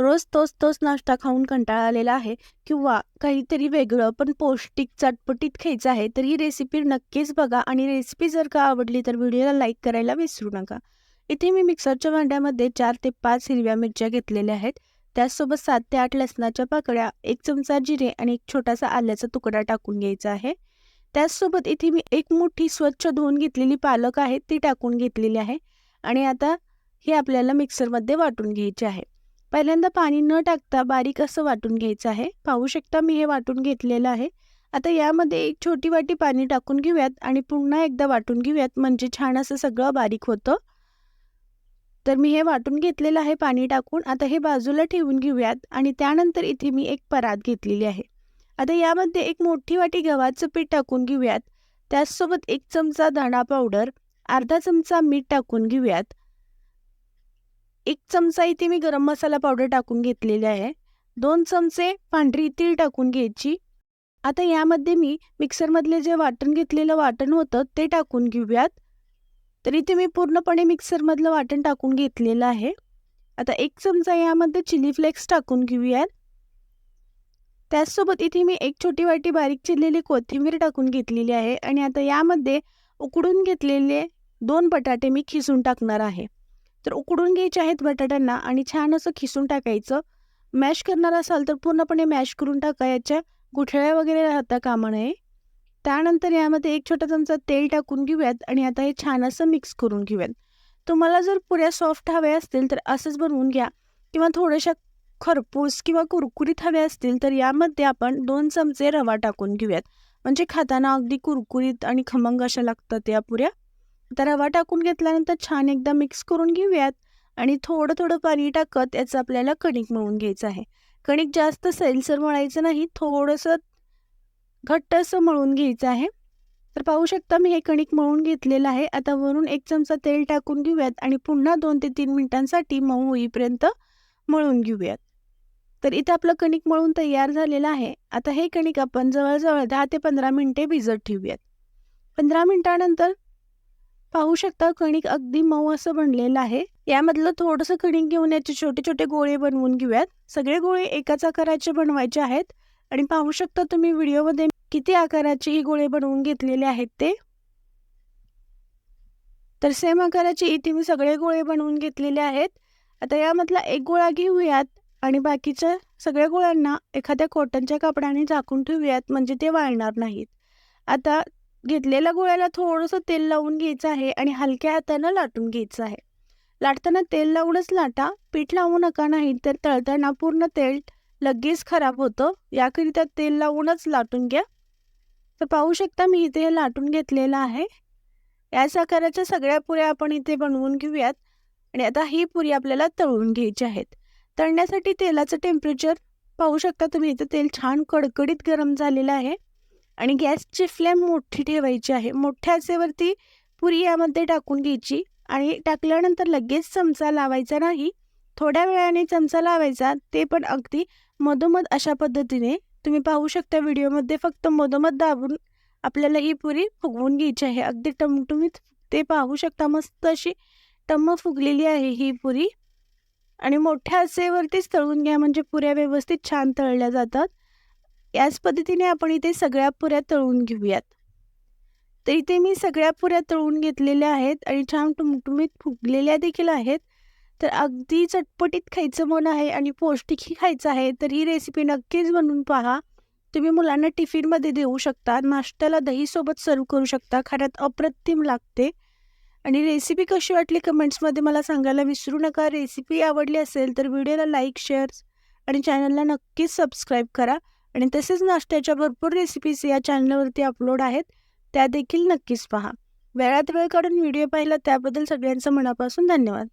रोज तोच तोच नाश्ता खाऊन कंटाळा आलेला आहे किंवा काहीतरी वेगळं पण पौष्टिक चटपटीत खायचं आहे तर ही रेसिपी नक्कीच बघा आणि रेसिपी जर का आवडली तर व्हिडिओला लाईक करायला विसरू नका. इथे मी मिक्सरच्या भांड्यामध्ये चार ते पाच हिरव्या मिरच्या घेतलेल्या आहेत. त्याचसोबत सात ते आठ लसणाच्या पाकळ्या एक चमचा जिरे आणि एक छोटासा आल्याचा तुकडा टाकून घ्यायचा आहे. त्याचसोबत इथे मी एक मोठी स्वच्छ धुवून घेतलेली पालक आहे ती टाकून घेतलेली आहे आणि आता हे आपल्याला मिक्सरमध्ये वाटून घ्यायचे आहे. पहिल्यांदा पाणी न टाकता बारीक असं वाटून घ्यायचं आहे. पाहू शकता मी हे वाटून घेतलेलं आहे. आता यामध्ये एक छोटी वाटी पाणी टाकून घेऊयात आणि पुन्हा एकदा वाटून घेऊयात. म्हणजे छान असं सगळं बारीक होतं. तर मी हे वाटून घेतलेलं आहे पाणी टाकून. आता हे बाजूला ठेवून घेऊयात आणि त्यानंतर इथे मी एक परात घेतलेली आहे. आता यामध्ये एक मोठी वाटी गव्हाचं पीठ टाकून घेऊयात. त्याचसोबत एक चमचा दाणा पावडर अर्धा चमचा मीठ टाकून घेऊयात. एक चमचा इथे मी गरम मसाला पावडर टाकून घेतलेली आहे. दोन चमचे पांढरी तीळ टाकून घ्यायची. आता यामध्ये मी मिक्सरमधले जे वाटण घेतलेलं वाटण होतं ते टाकून घेऊयात. तर इथे मी पूर्णपणे मिक्सरमधलं वाटण टाकून घेतलेलं आहे. आता एक चमचा यामध्ये चिली फ्लेक्स टाकून घेऊयात. त्याचसोबत इथे मी एक छोटी वाटी बारीक चिरलेली कोथिंबीर टाकून घेतलेली आहे आणि आता यामध्ये उकडून घेतलेले दोन बटाटे मी खिसून टाकणार आहे. तर उकडून घ्यायचे आहेत बटाट्यांना आणि छान असं खिसून टाकायचं. मॅश करणार असाल तर पूर्णपणे मॅश करून टाका याच्या गुठळ्या वगैरे राहता कामा नये. त्यानंतर यामध्ये एक छोटा चमचा तेल टाकून घेऊयात आणि आता हे छान असं मिक्स करून घेऊयात. तुम्हाला जर पुऱ्या सॉफ्ट हव्या असतील तर असंच बनवून घ्या किंवा थोड्याशा खरपूस किंवा कुरकुरीत हव्या असतील तर यामध्ये आपण दोन चमचे रवा टाकून घेऊयात. म्हणजे खाताना अगदी कुरकुरीत आणि खमंग अशा लागतात या पुऱ्या. आता रवा टाकून घेतल्यानंतर छान एकदा मिक्स करून घेऊयात. आणि थोडं थोडं पाणी टाकत याचं आपल्याला कणिक मळून घ्यायचं आहे. कणिक जास्त सैलसर मळायचं नाही थोडंसं घट्ट असं मळून घ्यायचं आहे. तर पाहू शकता मी हे कणिक मळून घेतलेलं आहे. आता वरून एक चमचा तेल टाकून घेऊयात आणि पुन्हा दोन ते तीन मिनिटांसाठी मऊ होईपर्यंत मळून घेऊयात. तर इथं आपलं कणिक मळून तयार झालेलं आहे. आता हे कणिक आपण जवळजवळ दहा ते पंधरा मिनटे भिजत ठेवूयात. पंधरा मिनिटानंतर पाहू शकता कणिक अगदी मऊ असं बनलेलं आहे. यामधलं थोडंसं कणिक घेऊन याचे छोटे छोटे गोळे बनवून घेऊयात. सगळे गोळे एकाच आकाराचे बनवायचे आहेत. आणि पाहू शकता तुम्ही व्हिडिओमध्ये किती आकाराचे ही गोळे बनवून घेतलेले आहेत ते. तर सेम आकाराचे इथे मी सगळे गोळे बनवून घेतलेले आहेत. आता यामधला एक गोळा घेऊयात. आणि बाकीच्या सगळ्या गोळ्यांना एखाद्या कॉटनच्या कपड्याने झाकून ठेवूयात. म्हणजे ते वाळणार नाहीत. आता घेतलेल्या गोळ्याला थोडंसं तेल लावून घ्यायचं आहे आणि हलक्या हातानं लाटून घ्यायचं आहे. लाटताना तेल लावूनच लाटा पीठ लावू नका नाही तर तळताना पूर्ण तेल लगेच खराब होतं. याकरिता तेल लावूनच लाटून घ्या. तर पाहू शकता मी इथे हे लाटून घेतलेलं आहे. या आकाराच्या सगळ्या पुऱ्या आपण इथे बनवून घेऊयात. आणि आता ही पुरी आपल्याला तळून घ्यायची आहेत. तळण्यासाठी तेलाचं टेम्परेचर पाहू शकता तुम्ही इथं तेल छान कडकडीत गरम झालेलं आहे. आणि गॅसची फ्लेम मोठी ठेवायची आहे. मोठ्या आचेवरती पुरी यामध्ये टाकून घ्यायची आणि टाकल्यानंतर लगेच चमचा लावायचा नाही. थोड्या वेळाने चमचा लावायचा ते पण अगदी मधोमध अशा पद्धतीने. तुम्ही पाहू शकता व्हिडिओमध्ये फक्त मधोमध दाबून आपल्याला ही पुरी फुगवून घ्यायची आहे. अगदी टमटमीत ते पाहू शकता मस्त अशी टम्म फुगलेली आहे ही पुरी. आणि मोठ्या आचेवरतीच तळून घ्या म्हणजे पुऱ्या व्यवस्थित छान तळल्या जातात. याच पद्धतीने आपण इथे सगळ्या पुऱ्या तळून घेऊयात. तर इथे मी सगळ्या पुऱ्या तळून घेतलेल्या आहेत आणि छान टुमटुमीत फुगलेल्या देखील आहेत. तर अगदी चटपटीत खायचं मन आहे आणि पौष्टिकही खायचं आहे तर ही रेसिपी नक्कीच बनवून पहा. तुम्ही मुलांना टिफिनमध्ये देऊ शकता नाश्त्याला दहीसोबत सर्व करू शकता खाण्यात अप्रतिम लागते. आणि रेसिपी कशी वाटली कमेंट्समध्ये मला सांगायला विसरू नका. रेसिपी आवडली असेल तर व्हिडिओला लाईक शेअर आणि चॅनलला नक्कीच सबस्क्राईब करा. आणि तसेच नाश्त्याच्या भरपूर रेसिपीज या चॅनलवरती अपलोड आहेत. त्या देखील नक्कीच पहा. वेळात वेळ काढून व्हिडिओ पाहिला त्याबद्दल सगळ्यांचं मनापासून धन्यवाद.